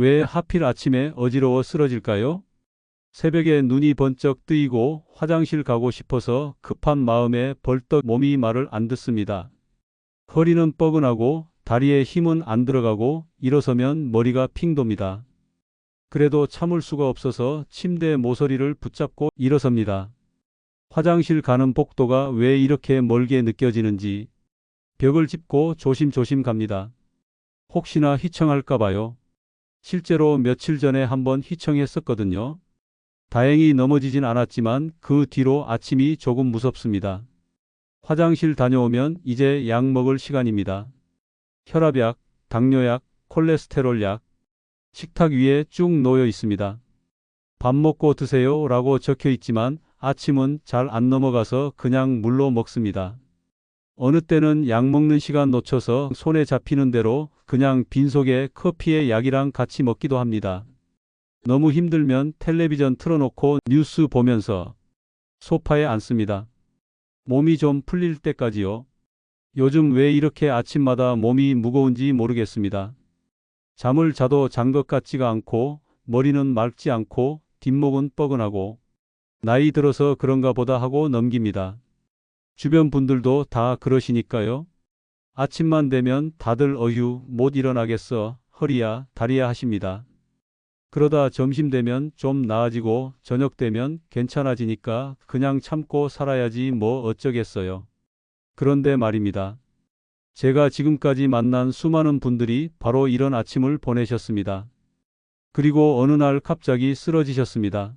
왜 하필 아침에 어지러워 쓰러질까요? 새벽에 눈이 번쩍 뜨이고 화장실 가고 싶어서 급한 마음에 벌떡 몸이 말을 안 듣습니다. 허리는 뻐근하고 다리에 힘은 안 들어가고 일어서면 머리가 핑 돕니다. 그래도 참을 수가 없어서 침대 모서리를 붙잡고 일어섭니다. 화장실 가는 복도가 왜 이렇게 멀게 느껴지는지 벽을 짚고 조심조심 갑니다. 혹시나 휘청할까봐요. 실제로 며칠 전에 한번 휘청했었거든요. 다행히 넘어지진 않았지만 그 뒤로 아침이 조금 무섭습니다. 화장실 다녀오면 이제 약 먹을 시간입니다. 혈압약, 당뇨약, 콜레스테롤약, 식탁 위에 쭉 놓여 있습니다. 밥 먹고 드세요 라고 적혀 있지만 아침은 잘 안 넘어가서 그냥 물로 먹습니다. 어느 때는 약 먹는 시간 놓쳐서 손에 잡히는 대로 그냥 빈속에 커피에 약이랑 같이 먹기도 합니다. 너무 힘들면 텔레비전 틀어놓고 뉴스 보면서 소파에 앉습니다. 몸이 좀 풀릴 때까지요. 요즘 왜 이렇게 아침마다 몸이 무거운지 모르겠습니다. 잠을 자도 잔 것 같지가 않고 머리는 맑지 않고 뒷목은 뻐근하고 나이 들어서 그런가 보다 하고 넘깁니다. 주변 분들도 다 그러시니까요. 아침만 되면 다들 어휴 못 일어나겠어 허리야 다리야 하십니다. 그러다 점심 되면 좀 나아지고 저녁 되면 괜찮아지니까 그냥 참고 살아야지 뭐 어쩌겠어요. 그런데 말입니다. 제가 지금까지 만난 수많은 분들이 바로 이런 아침을 보내셨습니다. 그리고 어느 날 갑자기 쓰러지셨습니다.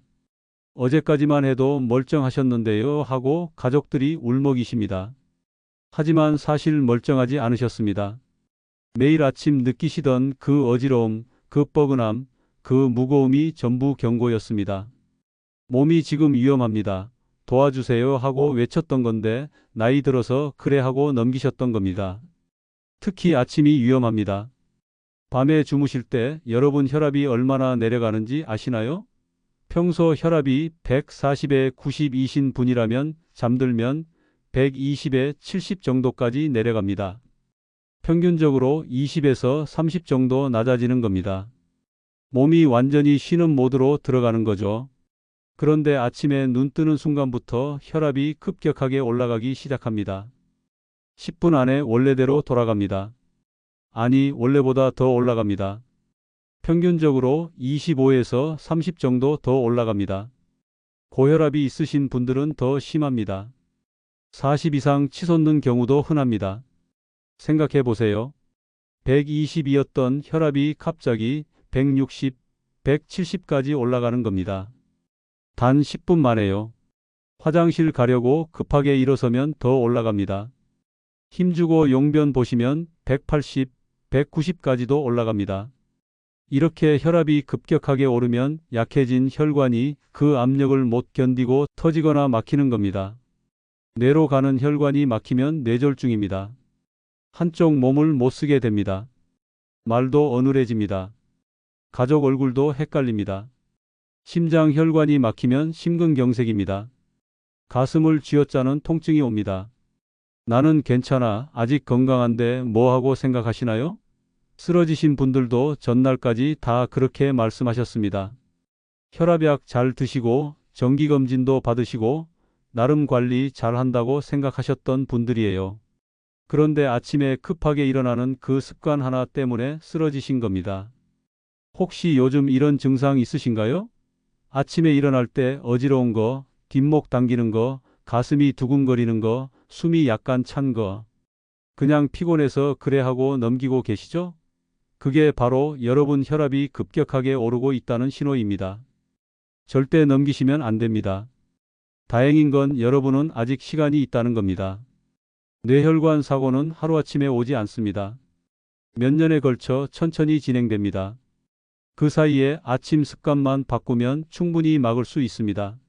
어제까지만 해도 멀쩡하셨는데요 하고 가족들이 울먹이십니다. 하지만 사실 멀쩡하지 않으셨습니다. 매일 아침 느끼시던 그 어지러움, 그 뻐근함, 그 무거움이 전부 경고였습니다. 몸이 지금 위험합니다. 도와주세요 하고 외쳤던 건데 나이 들어서 그래 하고 넘기셨던 겁니다. 특히 아침이 위험합니다. 밤에 주무실 때 여러분 혈압이 얼마나 내려가는지 아시나요? 평소 혈압이 140에 90이신 분이라면 잠들면 120에 70 정도까지 내려갑니다. 평균적으로 20에서 30 정도 낮아지는 겁니다. 몸이 완전히 쉬는 모드로 들어가는 거죠. 그런데 아침에 눈 뜨는 순간부터 혈압이 급격하게 올라가기 시작합니다. 10분 안에 원래대로 돌아갑니다. 아니, 원래보다 더 올라갑니다. 평균적으로 25에서 30 정도 더 올라갑니다. 고혈압이 있으신 분들은 더 심합니다. 40 이상 치솟는 경우도 흔합니다. 생각해 보세요. 120이었던 혈압이 갑자기 160, 170까지 올라가는 겁니다. 단 10분 만에요. 화장실 가려고 급하게 일어서면 더 올라갑니다. 힘주고 용변 보시면 180, 190까지도 올라갑니다. 이렇게 혈압이 급격하게 오르면 약해진 혈관이 그 압력을 못 견디고 터지거나 막히는 겁니다. 뇌로 가는 혈관이 막히면 뇌졸중입니다. 한쪽 몸을 못 쓰게 됩니다. 말도 어눌해집니다. 가족 얼굴도 헷갈립니다. 심장 혈관이 막히면 심근경색입니다. 가슴을 쥐어짜는 통증이 옵니다. 나는 괜찮아. 아직 건강한데 뭐 하고 생각하시나요? 쓰러지신 분들도 전날까지 다 그렇게 말씀하셨습니다. 혈압약 잘 드시고 정기검진도 받으시고 나름 관리 잘 한다고 생각하셨던 분들이에요. 그런데 아침에 급하게 일어나는 그 습관 하나 때문에 쓰러지신 겁니다. 혹시 요즘 이런 증상 있으신가요? 아침에 일어날 때 어지러운 거, 뒷목 당기는 거, 가슴이 두근거리는 거, 숨이 약간 찬 거. 그냥 피곤해서 그래 하고 넘기고 계시죠? 그게 바로 여러분 혈압이 급격하게 오르고 있다는 신호입니다. 절대 넘기시면 안 됩니다. 다행인 건 여러분은 아직 시간이 있다는 겁니다. 뇌혈관 사고는 하루아침에 오지 않습니다. 몇 년에 걸쳐 천천히 진행됩니다. 그 사이에 아침 습관만 바꾸면 충분히 막을 수 있습니다.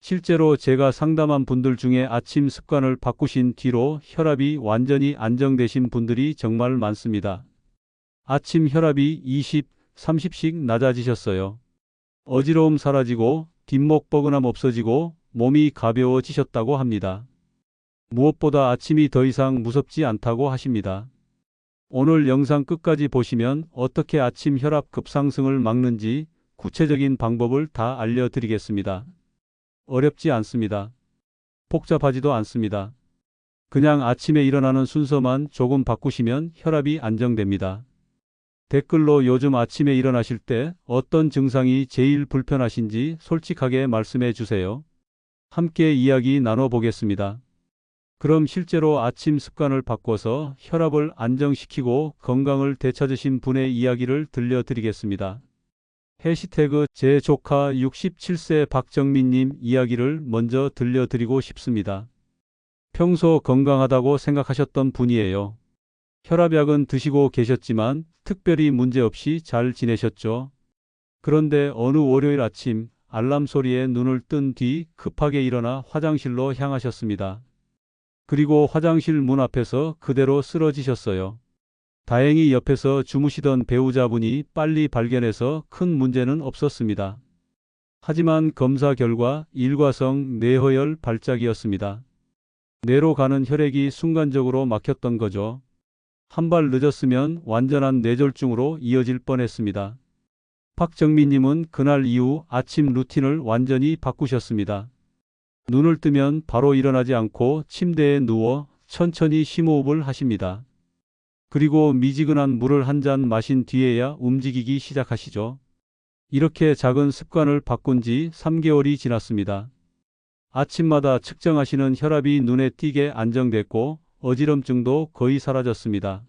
실제로 제가 상담한 분들 중에 아침 습관을 바꾸신 뒤로 혈압이 완전히 안정되신 분들이 정말 많습니다. 아침 혈압이 20, 30씩 낮아지셨어요. 어지러움 사라지고 뒷목 뻐근함 없어지고 몸이 가벼워지셨다고 합니다. 무엇보다 아침이 더 이상 무섭지 않다고 하십니다. 오늘 영상 끝까지 보시면 어떻게 아침 혈압 급상승을 막는지 구체적인 방법을 다 알려드리겠습니다. 어렵지 않습니다. 복잡하지도 않습니다. 그냥 아침에 일어나는 순서만 조금 바꾸시면 혈압이 안정됩니다. 댓글로 요즘 아침에 일어나실 때 어떤 증상이 제일 불편하신지 솔직하게 말씀해 주세요. 함께 이야기 나눠보겠습니다. 그럼 실제로 아침 습관을 바꿔서 혈압을 안정시키고 건강을 되찾으신 분의 이야기를 들려드리겠습니다. 해시태그 제 조카 67세 박정민님 이야기를 먼저 들려드리고 싶습니다. 평소 건강하다고 생각하셨던 분이에요. 혈압약은 드시고 계셨지만 특별히 문제없이 잘 지내셨죠. 그런데 어느 월요일 아침 알람 소리에 눈을 뜬 뒤 급하게 일어나 화장실로 향하셨습니다. 그리고 화장실 문 앞에서 그대로 쓰러지셨어요. 다행히 옆에서 주무시던 배우자분이 빨리 발견해서 큰 문제는 없었습니다. 하지만 검사 결과 일과성 뇌허열 발작이었습니다. 뇌로 가는 혈액이 순간적으로 막혔던 거죠. 한 발 늦었으면 완전한 뇌졸중으로 이어질 뻔했습니다. 박정민님은 그날 이후 아침 루틴을 완전히 바꾸셨습니다. 눈을 뜨면 바로 일어나지 않고 침대에 누워 천천히 심호흡을 하십니다. 그리고 미지근한 물을 한 잔 마신 뒤에야 움직이기 시작하시죠. 이렇게 작은 습관을 바꾼 지 3개월이 지났습니다. 아침마다 측정하시는 혈압이 눈에 띄게 안정됐고 어지럼증도 거의 사라졌습니다.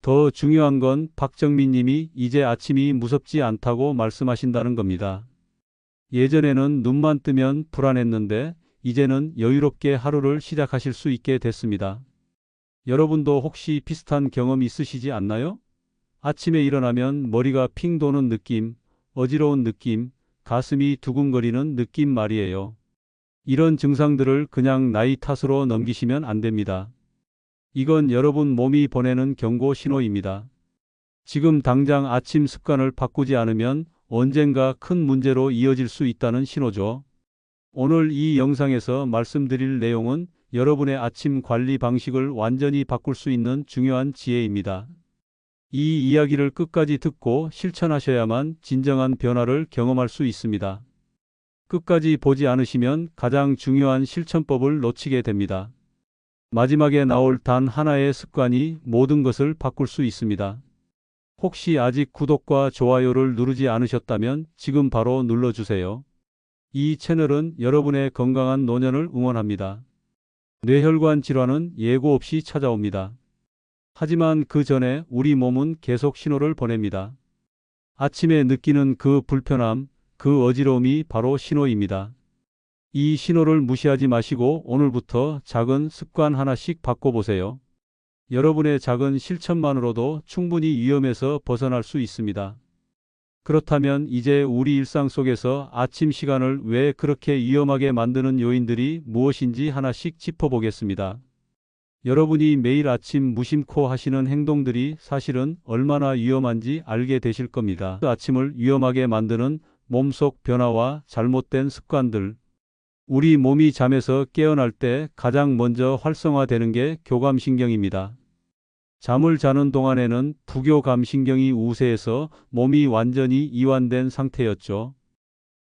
더 중요한 건 박정민 님이 이제 아침이 무섭지 않다고 말씀하신다는 겁니다. 예전에는 눈만 뜨면 불안했는데 이제는 여유롭게 하루를 시작하실 수 있게 됐습니다. 여러분도 혹시 비슷한 경험 있으시지 않나요? 아침에 일어나면 머리가 핑 도는 느낌, 어지러운 느낌, 가슴이 두근거리는 느낌 말이에요. 이런 증상들을 그냥 나이 탓으로 넘기시면 안 됩니다. 이건 여러분 몸이 보내는 경고 신호입니다. 지금 당장 아침 습관을 바꾸지 않으면 언젠가 큰 문제로 이어질 수 있다는 신호죠. 오늘 이 영상에서 말씀드릴 내용은 여러분의 아침 관리 방식을 완전히 바꿀 수 있는 중요한 지혜입니다. 이 이야기를 끝까지 듣고 실천하셔야만 진정한 변화를 경험할 수 있습니다. 끝까지 보지 않으시면 가장 중요한 실천법을 놓치게 됩니다. 마지막에 나올 단 하나의 습관이 모든 것을 바꿀 수 있습니다. 혹시 아직 구독과 좋아요를 누르지 않으셨다면 지금 바로 눌러주세요. 이 채널은 여러분의 건강한 노년을 응원합니다. 뇌혈관 질환은 예고 없이 찾아옵니다. 하지만 그 전에 우리 몸은 계속 신호를 보냅니다. 아침에 느끼는 그 불편함, 그 어지러움이 바로 신호입니다. 이 신호를 무시하지 마시고 오늘부터 작은 습관 하나씩 바꿔보세요. 여러분의 작은 실천만으로도 충분히 위험에서 벗어날 수 있습니다. 그렇다면 이제 우리 일상 속에서 아침 시간을 왜 그렇게 위험하게 만드는 요인들이 무엇인지 하나씩 짚어보겠습니다. 여러분이 매일 아침 무심코 하시는 행동들이 사실은 얼마나 위험한지 알게 되실 겁니다. 그 아침을 위험하게 만드는 몸속 변화와 잘못된 습관들. 우리 몸이 잠에서 깨어날 때 가장 먼저 활성화되는 게 교감신경입니다. 잠을 자는 동안에는 부교감신경이 우세해서 몸이 완전히 이완된 상태였죠.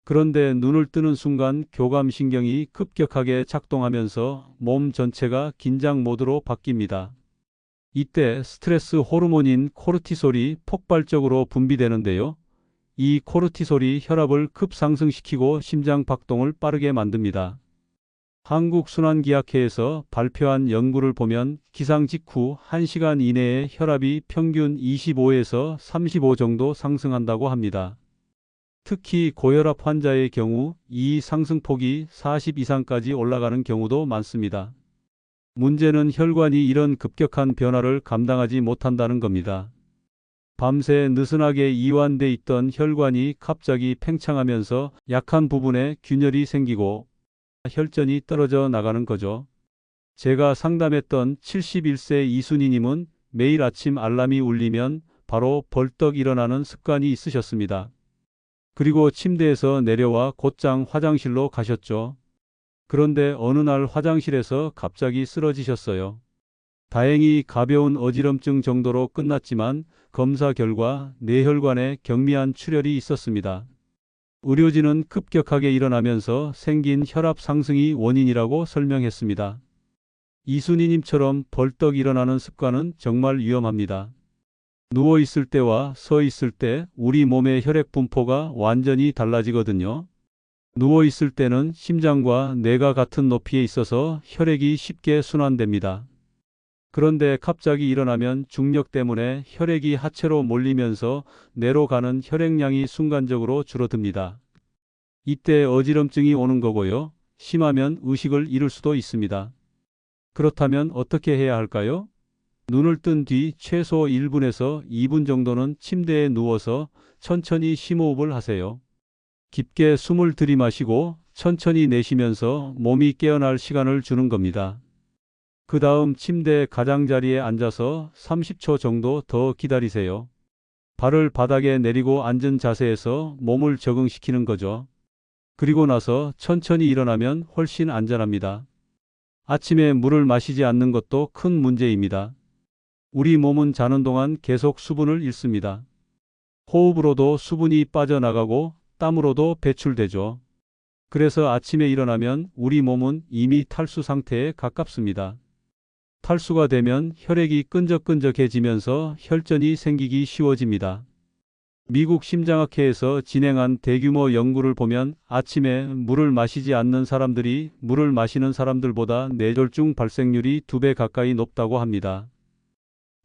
그런데 눈을 뜨는 순간 교감신경이 급격하게 작동하면서 몸 전체가 긴장 모드로 바뀝니다. 이때 스트레스 호르몬인 코르티솔이 폭발적으로 분비되는데요. 이 코르티솔이 혈압을 급상승시키고 심장 박동을 빠르게 만듭니다. 한국순환기학회에서 발표한 연구를 보면 기상 직후 1시간 이내에 혈압이 평균 25에서 35 정도 상승한다고 합니다. 특히 고혈압 환자의 경우 이 상승폭이 40 이상까지 올라가는 경우도 많습니다. 문제는 혈관이 이런 급격한 변화를 감당하지 못한다는 겁니다. 밤새 느슨하게 이완돼 있던 혈관이 갑자기 팽창하면서 약한 부분에 균열이 생기고 혈전이 떨어져 나가는 거죠. 제가 상담했던 71세 이순희님은 매일 아침 알람이 울리면 바로 벌떡 일어나는 습관이 있으셨습니다. 그리고 침대에서 내려와 곧장 화장실로 가셨죠. 그런데 어느 날 화장실에서 갑자기 쓰러지셨어요. 다행히 가벼운 어지럼증 정도로 끝났지만 검사 결과 뇌혈관에 경미한 출혈이 있었습니다. 의료진은 급격하게 일어나면서 생긴 혈압 상승이 원인이라고 설명했습니다. 이순희님처럼 벌떡 일어나는 습관은 정말 위험합니다. 누워 있을 때와 서 있을 때 우리 몸의 혈액 분포가 완전히 달라지거든요. 누워 있을 때는 심장과 뇌가 같은 높이에 있어서 혈액이 쉽게 순환됩니다. 그런데 갑자기 일어나면 중력 때문에 혈액이 하체로 몰리면서 뇌로 가는 혈액량이 순간적으로 줄어듭니다. 이때 어지럼증이 오는 거고요. 심하면 의식을 잃을 수도 있습니다. 그렇다면 어떻게 해야 할까요? 눈을 뜬 뒤 최소 1분에서 2분 정도는 침대에 누워서 천천히 심호흡을 하세요. 깊게 숨을 들이마시고 천천히 내쉬면서 몸이 깨어날 시간을 주는 겁니다. 그 다음 침대 가장자리에 앉아서 30초 정도 더 기다리세요. 발을 바닥에 내리고 앉은 자세에서 몸을 적응시키는 거죠. 그리고 나서 천천히 일어나면 훨씬 안전합니다. 아침에 물을 마시지 않는 것도 큰 문제입니다. 우리 몸은 자는 동안 계속 수분을 잃습니다. 호흡으로도 수분이 빠져나가고 땀으로도 배출되죠. 그래서 아침에 일어나면 우리 몸은 이미 탈수 상태에 가깝습니다. 탈수가 되면 혈액이 끈적끈적해지면서 혈전이 생기기 쉬워집니다. 미국 심장학회에서 진행한 대규모 연구를 보면 아침에 물을 마시지 않는 사람들이 물을 마시는 사람들보다 뇌졸중 발생률이 두 배 가까이 높다고 합니다.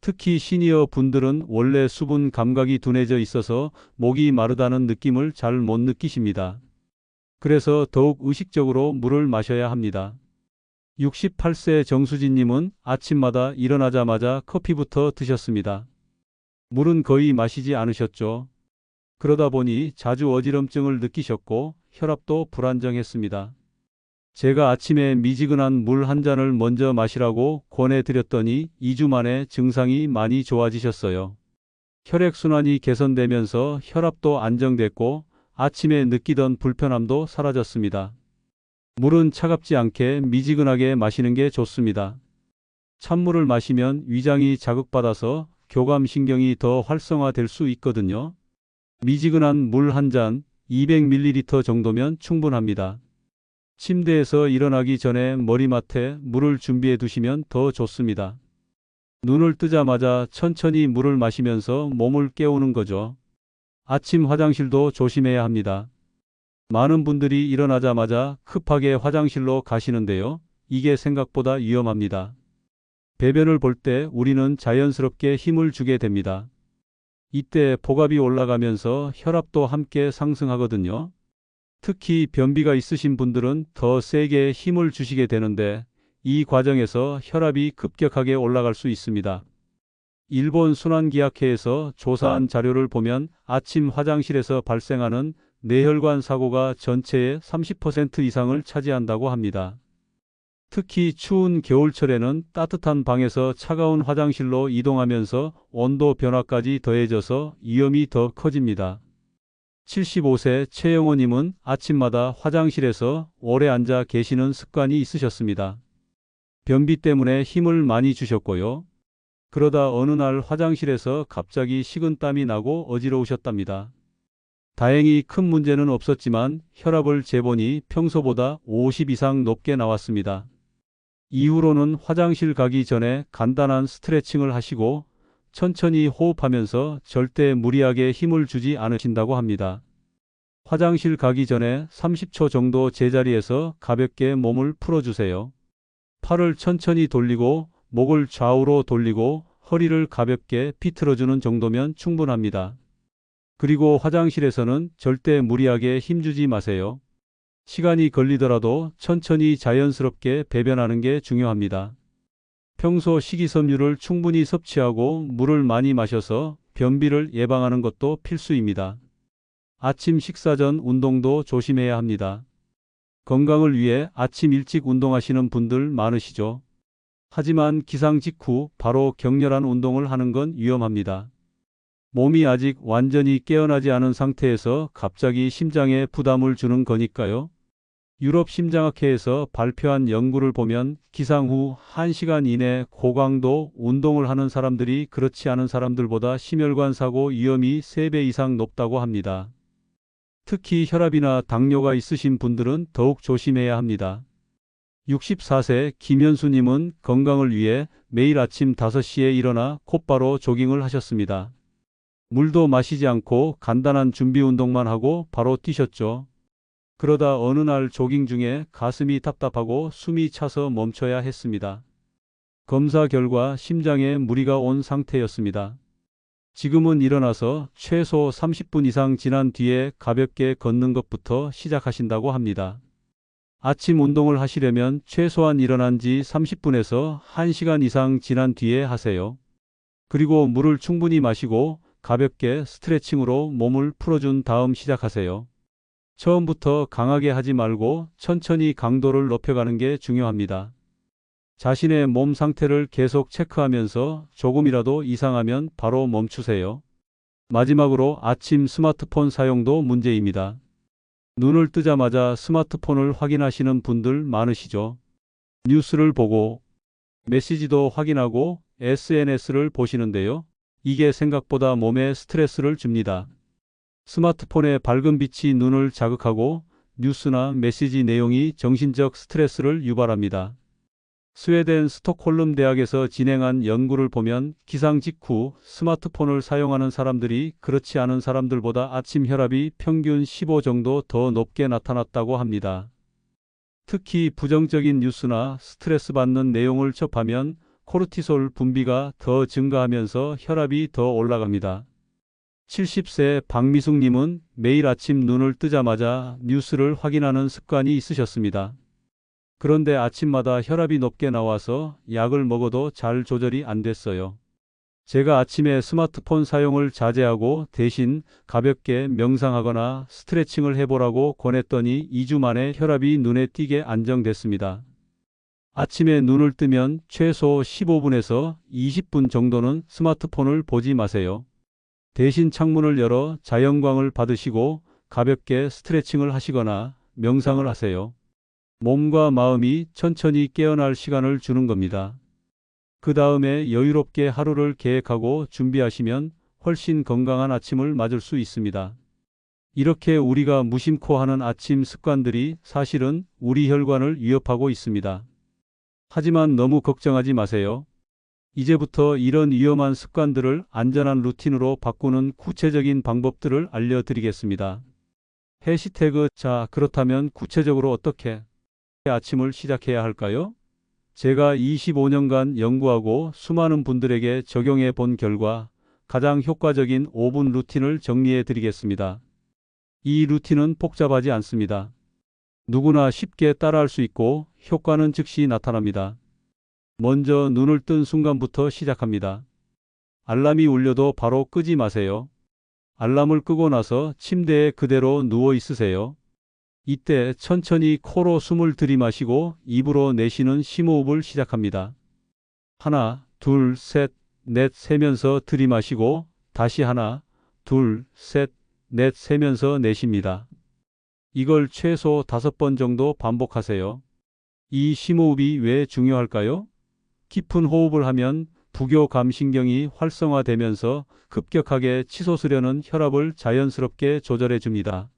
특히 시니어 분들은 원래 수분 감각이 둔해져 있어서 목이 마르다는 느낌을 잘 못 느끼십니다. 그래서 더욱 의식적으로 물을 마셔야 합니다. 68세 정수진님은 아침마다 일어나자마자 커피부터 드셨습니다. 물은 거의 마시지 않으셨죠. 그러다 보니 자주 어지럼증을 느끼셨고 혈압도 불안정했습니다. 제가 아침에 미지근한 물 한 잔을 먼저 마시라고 권해드렸더니 2주 만에 증상이 많이 좋아지셨어요. 혈액순환이 개선되면서 혈압도 안정됐고 아침에 느끼던 불편함도 사라졌습니다. 물은 차갑지 않게 미지근하게 마시는 게 좋습니다. 찬물을 마시면 위장이 자극받아서 교감신경이 더 활성화될 수 있거든요. 미지근한 물 한 잔 200ml 정도면 충분합니다. 침대에서 일어나기 전에 머리맡에 물을 준비해 두시면 더 좋습니다. 눈을 뜨자마자 천천히 물을 마시면서 몸을 깨우는 거죠. 아침 화장실도 조심해야 합니다. 많은 분들이 일어나자마자 급하게 화장실로 가시는데요. 이게 생각보다 위험합니다. 배변을 볼 때 우리는 자연스럽게 힘을 주게 됩니다. 이때 복압이 올라가면서 혈압도 함께 상승하거든요. 특히 변비가 있으신 분들은 더 세게 힘을 주시게 되는데 이 과정에서 혈압이 급격하게 올라갈 수 있습니다. 일본 순환기학회에서 조사한 자료를 보면 아침 화장실에서 발생하는 뇌혈관 사고가 전체의 30% 이상을 차지한다고 합니다. 특히 추운 겨울철에는 따뜻한 방에서 차가운 화장실로 이동하면서 온도 변화까지 더해져서 위험이 더 커집니다. 75세 최영호님은 아침마다 화장실에서 오래 앉아 계시는 습관이 있으셨습니다. 변비 때문에 힘을 많이 주셨고요. 그러다 어느 날 화장실에서 갑자기 식은땀이 나고 어지러우셨답니다. 다행히 큰 문제는 없었지만 혈압을 재보니 평소보다 50 이상 높게 나왔습니다. 이후로는 화장실 가기 전에 간단한 스트레칭을 하시고 천천히 호흡하면서 절대 무리하게 힘을 주지 않으신다고 합니다. 화장실 가기 전에 30초 정도 제자리에서 가볍게 몸을 풀어주세요. 팔을 천천히 돌리고 목을 좌우로 돌리고 허리를 가볍게 비틀어주는 정도면 충분합니다. 그리고 화장실에서는 절대 무리하게 힘주지 마세요. 시간이 걸리더라도 천천히 자연스럽게 배변하는 게 중요합니다. 평소 식이섬유를 충분히 섭취하고 물을 많이 마셔서 변비를 예방하는 것도 필수입니다. 아침 식사 전 운동도 조심해야 합니다. 건강을 위해 아침 일찍 운동하시는 분들 많으시죠? 하지만 기상 직후 바로 격렬한 운동을 하는 건 위험합니다. 몸이 아직 완전히 깨어나지 않은 상태에서 갑자기 심장에 부담을 주는 거니까요. 유럽 심장학회에서 발표한 연구를 보면 기상 후 1시간 이내 고강도 운동을 하는 사람들이 그렇지 않은 사람들보다 심혈관 사고 위험이 3배 이상 높다고 합니다. 특히 혈압이나 당뇨가 있으신 분들은 더욱 조심해야 합니다. 64세 김현수님은 건강을 위해 매일 아침 5시에 일어나 곧바로 조깅을 하셨습니다. 물도 마시지 않고 간단한 준비 운동만 하고 바로 뛰셨죠. 그러다 어느 날 조깅 중에 가슴이 답답하고 숨이 차서 멈춰야 했습니다. 검사 결과 심장에 무리가 온 상태였습니다. 지금은 일어나서 최소 30분 이상 지난 뒤에 가볍게 걷는 것부터 시작하신다고 합니다. 아침 운동을 하시려면 최소한 일어난 지 30분에서 1시간 이상 지난 뒤에 하세요. 그리고 물을 충분히 마시고 가볍게 스트레칭으로 몸을 풀어준 다음 시작하세요. 처음부터 강하게 하지 말고 천천히 강도를 높여가는 게 중요합니다. 자신의 몸 상태를 계속 체크하면서 조금이라도 이상하면 바로 멈추세요. 마지막으로 아침 스마트폰 사용도 문제입니다. 눈을 뜨자마자 스마트폰을 확인하시는 분들 많으시죠? 뉴스를 보고 메시지도 확인하고 SNS를 보시는데요. 이게 생각보다 몸에 스트레스를 줍니다. 스마트폰의 밝은 빛이 눈을 자극하고 뉴스나 메시지 내용이 정신적 스트레스를 유발합니다. 스웨덴 스톡홀름 대학에서 진행한 연구를 보면 기상 직후 스마트폰을 사용하는 사람들이 그렇지 않은 사람들보다 아침 혈압이 평균 15 정도 더 높게 나타났다고 합니다. 특히 부정적인 뉴스나 스트레스 받는 내용을 접하면 코르티솔 분비가 더 증가하면서 혈압이 더 올라갑니다. 70세 박미숙님은 매일 아침 눈을 뜨자마자 뉴스를 확인하는 습관이 있으셨습니다. 그런데 아침마다 혈압이 높게 나와서 약을 먹어도 잘 조절이 안 됐어요. 제가 아침에 스마트폰 사용을 자제하고 대신 가볍게 명상하거나 스트레칭을 해보라고 권했더니 2주 만에 혈압이 눈에 띄게 안정됐습니다. 아침에 눈을 뜨면 최소 15분에서 20분 정도는 스마트폰을 보지 마세요. 대신 창문을 열어 자연광을 받으시고 가볍게 스트레칭을 하시거나 명상을 하세요. 몸과 마음이 천천히 깨어날 시간을 주는 겁니다. 그 다음에 여유롭게 하루를 계획하고 준비하시면 훨씬 건강한 아침을 맞을 수 있습니다. 이렇게 우리가 무심코 하는 아침 습관들이 사실은 우리 혈관을 위협하고 있습니다. 하지만 너무 걱정하지 마세요. 이제부터 이런 위험한 습관들을 안전한 루틴으로 바꾸는 구체적인 방법들을 알려드리겠습니다. 해시태그 자 그렇다면 구체적으로 어떻게 아침을 시작해야 할까요? 제가 25년간 연구하고 수많은 분들에게 적용해 본 결과 가장 효과적인 5분 루틴을 정리해 드리겠습니다. 이 루틴은 복잡하지 않습니다. 누구나 쉽게 따라할 수 있고 효과는 즉시 나타납니다. 먼저 눈을 뜬 순간부터 시작합니다. 알람이 울려도 바로 끄지 마세요. 알람을 끄고 나서 침대에 그대로 누워 있으세요. 이때 천천히 코로 숨을 들이마시고 입으로 내쉬는 심호흡을 시작합니다. 하나, 둘, 셋, 넷 세면서 들이마시고 다시 하나, 둘, 셋, 넷 세면서 내쉽니다. 이걸 최소 다섯 번 정도 반복하세요. 이 심호흡이 왜 중요할까요? 깊은 호흡을 하면 부교 감신경이 활성화되면서 급격하게 치솟으려는 혈압을 자연스럽게 조절해 줍니다.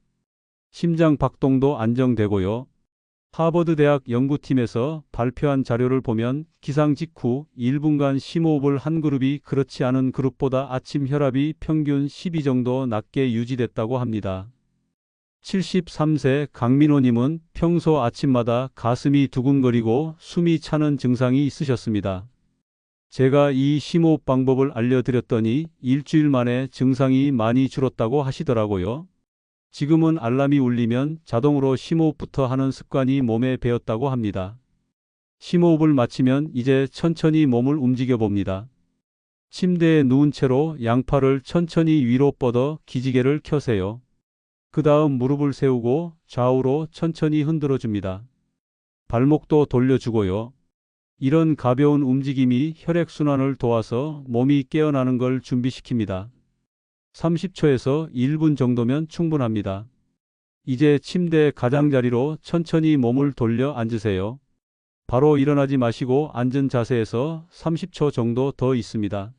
심장 박동도 안정되고요. 하버드 대학 연구팀에서 발표한 자료를 보면 기상 직후 1분간 심호흡을 한 그룹이 그렇지 않은 그룹보다 아침 혈압이 평균 12 정도 낮게 유지됐다고 합니다. 73세 강민호님은 평소 아침마다 가슴이 두근거리고 숨이 차는 증상이 있으셨습니다. 제가 이 심호흡 방법을 알려드렸더니 일주일 만에 증상이 많이 줄었다고 하시더라고요. 지금은 알람이 울리면 자동으로 심호흡부터 하는 습관이 몸에 배었다고 합니다. 심호흡을 마치면 이제 천천히 몸을 움직여 봅니다. 침대에 누운 채로 양팔을 천천히 위로 뻗어 기지개를 켜세요. 그 다음 무릎을 세우고 좌우로 천천히 흔들어 줍니다. 발목도 돌려주고요. 이런 가벼운 움직임이 혈액순환을 도와서 몸이 깨어나는 걸 준비시킵니다. 30초에서 1분 정도면 충분합니다. 이제 침대 가장자리로 천천히 몸을 돌려 앉으세요. 바로 일어나지 마시고 앉은 자세에서 30초 정도 더 있습니다.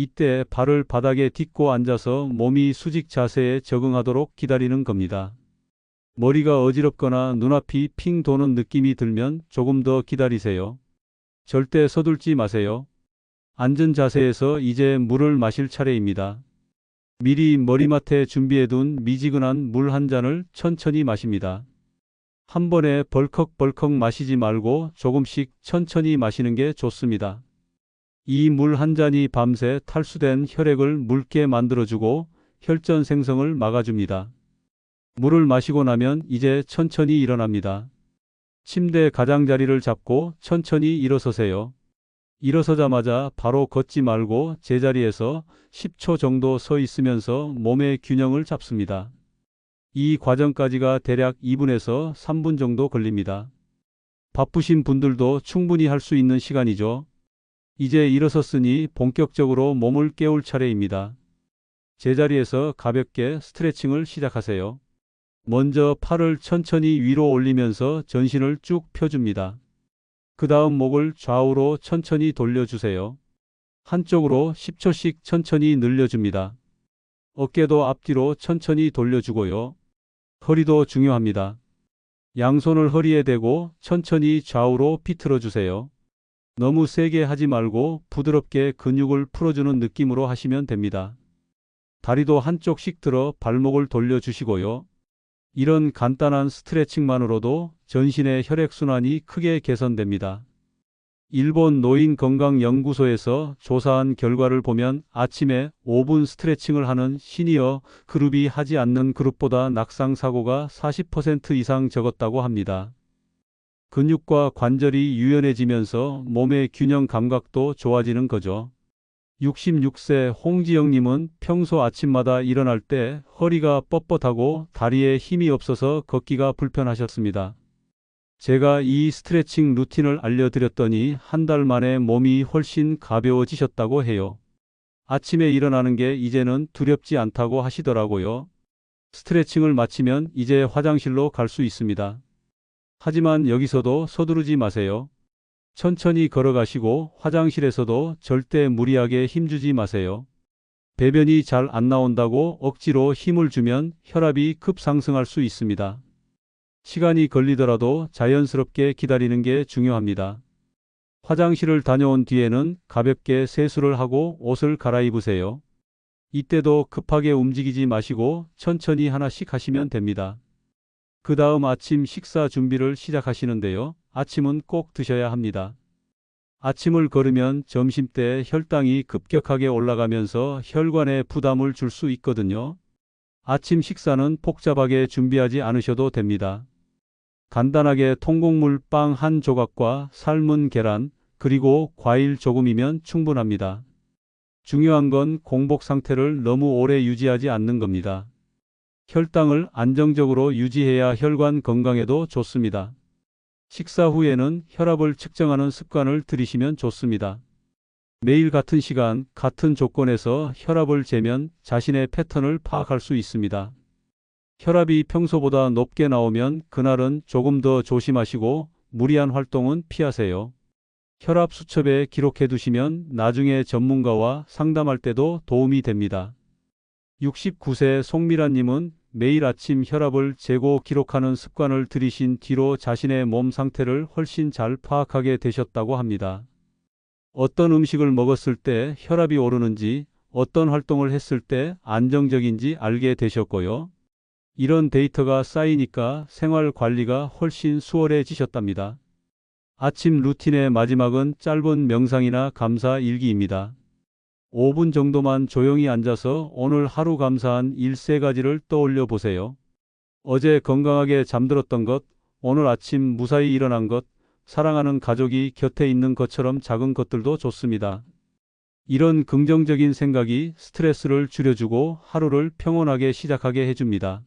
이때 발을 바닥에 딛고 앉아서 몸이 수직 자세에 적응하도록 기다리는 겁니다. 머리가 어지럽거나 눈앞이 핑 도는 느낌이 들면 조금 더 기다리세요. 절대 서둘지 마세요. 앉은 자세에서 이제 물을 마실 차례입니다. 미리 머리맡에 준비해둔 미지근한 물 한 잔을 천천히 마십니다. 한 번에 벌컥벌컥 마시지 말고 조금씩 천천히 마시는 게 좋습니다. 이 물 한 잔이 밤새 탈수된 혈액을 묽게 만들어주고 혈전 생성을 막아줍니다. 물을 마시고 나면 이제 천천히 일어납니다. 침대 가장자리를 잡고 천천히 일어서세요. 일어서자마자 바로 걷지 말고 제자리에서 10초 정도 서 있으면서 몸의 균형을 잡습니다. 이 과정까지가 대략 2분에서 3분 정도 걸립니다. 바쁘신 분들도 충분히 할 수 있는 시간이죠. 이제 일어섰으니 본격적으로 몸을 깨울 차례입니다. 제자리에서 가볍게 스트레칭을 시작하세요. 먼저 팔을 천천히 위로 올리면서 전신을 쭉 펴줍니다. 그 다음 목을 좌우로 천천히 돌려주세요. 한쪽으로 10초씩 천천히 늘려줍니다. 어깨도 앞뒤로 천천히 돌려주고요. 허리도 중요합니다. 양손을 허리에 대고 천천히 좌우로 비틀어 주세요. 너무 세게 하지 말고 부드럽게 근육을 풀어주는 느낌으로 하시면 됩니다. 다리도 한쪽씩 들어 발목을 돌려주시고요. 이런 간단한 스트레칭만으로도 전신의 혈액순환이 크게 개선됩니다. 일본 노인건강연구소에서 조사한 결과를 보면 아침에 5분 스트레칭을 하는 시니어 그룹이 하지 않는 그룹보다 낙상 사고가 40% 이상 적었다고 합니다. 근육과 관절이 유연해지면서 몸의 균형 감각도 좋아지는 거죠. 66세 홍지영님은 평소 아침마다 일어날 때 허리가 뻣뻣하고 다리에 힘이 없어서 걷기가 불편하셨습니다. 제가 이 스트레칭 루틴을 알려드렸더니 한 달 만에 몸이 훨씬 가벼워지셨다고 해요. 아침에 일어나는 게 이제는 두렵지 않다고 하시더라고요. 스트레칭을 마치면 이제 화장실로 갈 수 있습니다. 하지만 여기서도 서두르지 마세요. 천천히 걸어가시고 화장실에서도 절대 무리하게 힘주지 마세요. 배변이 잘 안 나온다고 억지로 힘을 주면 혈압이 급상승할 수 있습니다. 시간이 걸리더라도 자연스럽게 기다리는 게 중요합니다. 화장실을 다녀온 뒤에는 가볍게 세수를 하고 옷을 갈아입으세요. 이때도 급하게 움직이지 마시고 천천히 하나씩 하시면 됩니다. 그 다음 아침 식사 준비를 시작하시는데요. 아침은 꼭 드셔야 합니다. 아침을 걸으면 점심때 혈당이 급격하게 올라가면서 혈관에 부담을 줄 수 있거든요. 아침 식사는 복잡하게 준비하지 않으셔도 됩니다. 간단하게 통곡물 빵 한 조각과 삶은 계란, 그리고 과일 조금이면 충분합니다. 중요한 건 공복 상태를 너무 오래 유지하지 않는 겁니다. 혈당을 안정적으로 유지해야 혈관 건강에도 좋습니다. 식사 후에는 혈압을 측정하는 습관을 들이시면 좋습니다. 매일 같은 시간, 같은 조건에서 혈압을 재면 자신의 패턴을 파악할 수 있습니다. 혈압이 평소보다 높게 나오면 그날은 조금 더 조심하시고 무리한 활동은 피하세요. 혈압 수첩에 기록해 두시면 나중에 전문가와 상담할 때도 도움이 됩니다. 69세 송미라님은 매일 아침 혈압을 재고 기록하는 습관을 들이신 뒤로 자신의 몸 상태를 훨씬 잘 파악하게 되셨다고 합니다. 어떤 음식을 먹었을 때 혈압이 오르는지, 어떤 활동을 했을 때 안정적인지 알게 되셨고요. 이런 데이터가 쌓이니까 생활 관리가 훨씬 수월해지셨답니다. 아침 루틴의 마지막은 짧은 명상이나 감사 일기입니다. 5분 정도만 조용히 앉아서 오늘 하루 감사한 일 세 가지를 떠올려 보세요. 어제 건강하게 잠들었던 것, 오늘 아침 무사히 일어난 것, 사랑하는 가족이 곁에 있는 것처럼 작은 것들도 좋습니다. 이런 긍정적인 생각이 스트레스를 줄여주고 하루를 평온하게 시작하게 해줍니다.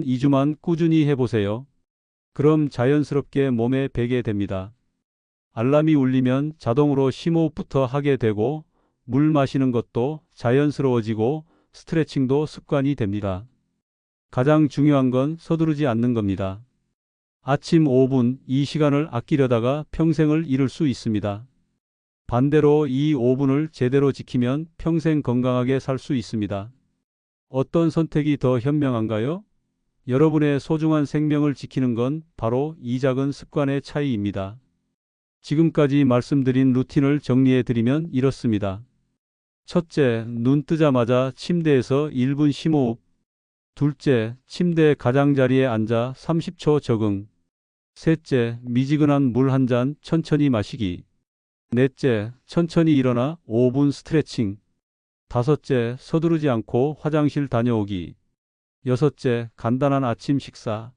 2주만 꾸준히 해보세요. 그럼 자연스럽게 몸에 배게 됩니다. 알람이 울리면 자동으로 심호흡부터 하게 되고 물 마시는 것도 자연스러워지고 스트레칭도 습관이 됩니다. 가장 중요한 건 서두르지 않는 겁니다. 아침 5분 이 시간을 아끼려다가 평생을 잃을 수 있습니다. 반대로 이 5분을 제대로 지키면 평생 건강하게 살 수 있습니다. 어떤 선택이 더 현명한가요? 여러분의 소중한 생명을 지키는 건 바로 이 작은 습관의 차이입니다. 지금까지 말씀드린 루틴을 정리해 드리면 이렇습니다. 첫째, 눈 뜨자마자 침대에서 1분 심호흡. 둘째, 침대 가장자리에 앉아 30초 적응. 셋째, 미지근한 물 한 잔 천천히 마시기. 넷째, 천천히 일어나 5분 스트레칭. 다섯째, 서두르지 않고 화장실 다녀오기. 여섯째, 간단한 아침 식사.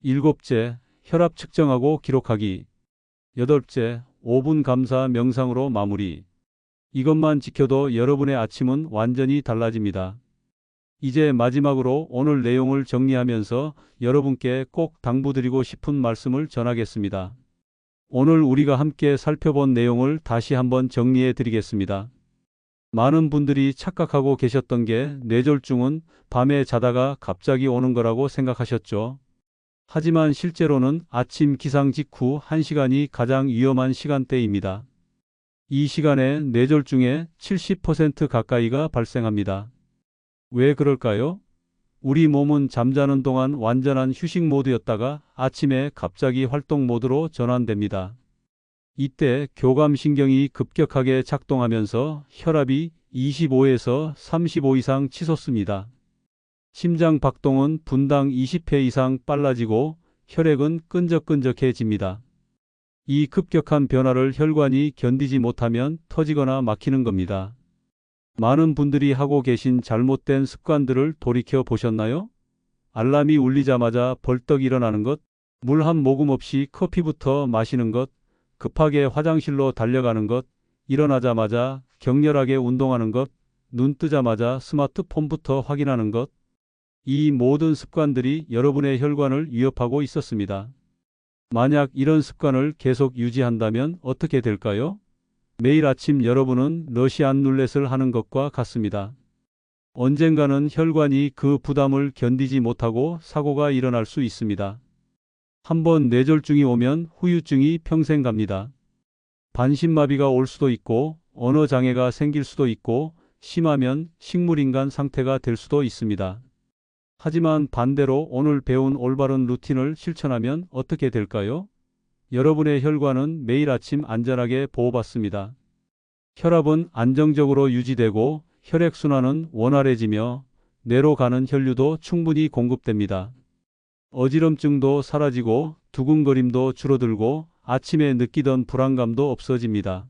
일곱째, 혈압 측정하고 기록하기. 여덟째, 5분 감사 명상으로 마무리. 이것만 지켜도 여러분의 아침은 완전히 달라집니다. 이제 마지막으로 오늘 내용을 정리하면서 여러분께 꼭 당부드리고 싶은 말씀을 전하겠습니다. 오늘 우리가 함께 살펴본 내용을 다시 한번 정리해 드리겠습니다. 많은 분들이 착각하고 계셨던 게 뇌졸중은 밤에 자다가 갑자기 오는 거라고 생각하셨죠. 하지만 실제로는 아침 기상 직후 1시간이 가장 위험한 시간대입니다. 이 시간에 뇌졸중의 70% 가까이가 발생합니다. 왜 그럴까요? 우리 몸은 잠자는 동안 완전한 휴식 모드였다가 아침에 갑자기 활동 모드로 전환됩니다. 이때 교감신경이 급격하게 작동하면서 혈압이 25에서 35 이상 치솟습니다. 심장 박동은 분당 20회 이상 빨라지고 혈액은 끈적끈적해집니다. 이 급격한 변화를 혈관이 견디지 못하면 터지거나 막히는 겁니다. 많은 분들이 하고 계신 잘못된 습관들을 돌이켜 보셨나요? 알람이 울리자마자 벌떡 일어나는 것, 물 한 모금 없이 커피부터 마시는 것, 급하게 화장실로 달려가는 것, 일어나자마자 격렬하게 운동하는 것, 눈 뜨자마자 스마트폰부터 확인하는 것, 이 모든 습관들이 여러분의 혈관을 위협하고 있었습니다. 만약 이런 습관을 계속 유지한다면 어떻게 될까요? 매일 아침 여러분은 러시안 룰렛을 하는 것과 같습니다. 언젠가는 혈관이 그 부담을 견디지 못하고 사고가 일어날 수 있습니다. 한번 뇌졸중이 오면 후유증이 평생 갑니다. 반신마비가 올 수도 있고 언어 장애가 생길 수도 있고 심하면 식물인간 상태가 될 수도 있습니다. 하지만 반대로 오늘 배운 올바른 루틴을 실천하면 어떻게 될까요? 여러분의 혈관은 매일 아침 안전하게 보호받습니다. 혈압은 안정적으로 유지되고 혈액순환은 원활해지며 뇌로 가는 혈류도 충분히 공급됩니다. 어지럼증도 사라지고 두근거림도 줄어들고 아침에 느끼던 불안감도 없어집니다.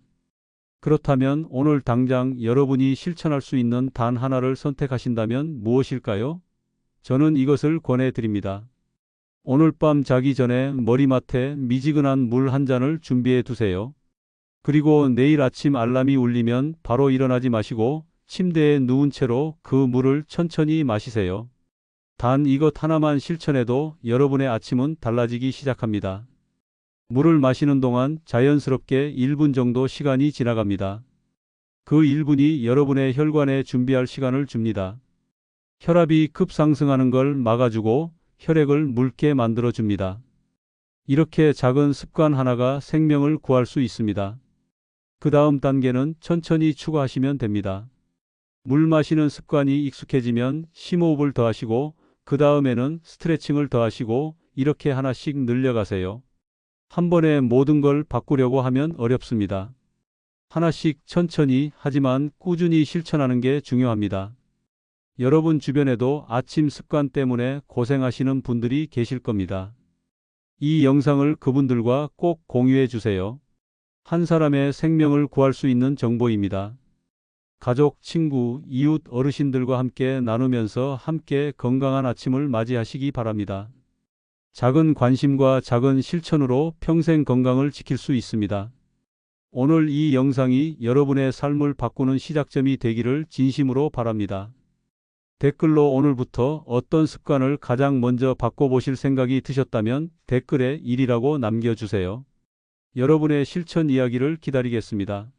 그렇다면 오늘 당장 여러분이 실천할 수 있는 단 하나를 선택하신다면 무엇일까요? 저는 이것을 권해드립니다. 오늘 밤 자기 전에 머리맡에 미지근한 물 한 잔을 준비해 두세요. 그리고 내일 아침 알람이 울리면 바로 일어나지 마시고 침대에 누운 채로 그 물을 천천히 마시세요. 단 이것 하나만 실천해도 여러분의 아침은 달라지기 시작합니다. 물을 마시는 동안 자연스럽게 1분 정도 시간이 지나갑니다. 그 1분이 여러분의 혈관에 준비할 시간을 줍니다. 혈압이 급상승하는 걸 막아주고 혈액을 묽게 만들어줍니다. 이렇게 작은 습관 하나가 생명을 구할 수 있습니다. 그 다음 단계는 천천히 추가하시면 됩니다. 물 마시는 습관이 익숙해지면 심호흡을 더하시고 그 다음에는 스트레칭을 더하시고 이렇게 하나씩 늘려가세요. 한 번에 모든 걸 바꾸려고 하면 어렵습니다. 하나씩 천천히 하지만 꾸준히 실천하는 게 중요합니다. 여러분 주변에도 아침 습관 때문에 고생하시는 분들이 계실 겁니다. 이 영상을 그분들과 꼭 공유해 주세요. 한 사람의 생명을 구할 수 있는 정보입니다. 가족, 친구, 이웃, 어르신들과 함께 나누면서 함께 건강한 아침을 맞이하시기 바랍니다. 작은 관심과 작은 실천으로 평생 건강을 지킬 수 있습니다. 오늘 이 영상이 여러분의 삶을 바꾸는 시작점이 되기를 진심으로 바랍니다. 댓글로 오늘부터 어떤 습관을 가장 먼저 바꿔보실 생각이 드셨다면 댓글에 1이라고 남겨주세요. 여러분의 실천 이야기를 기다리겠습니다.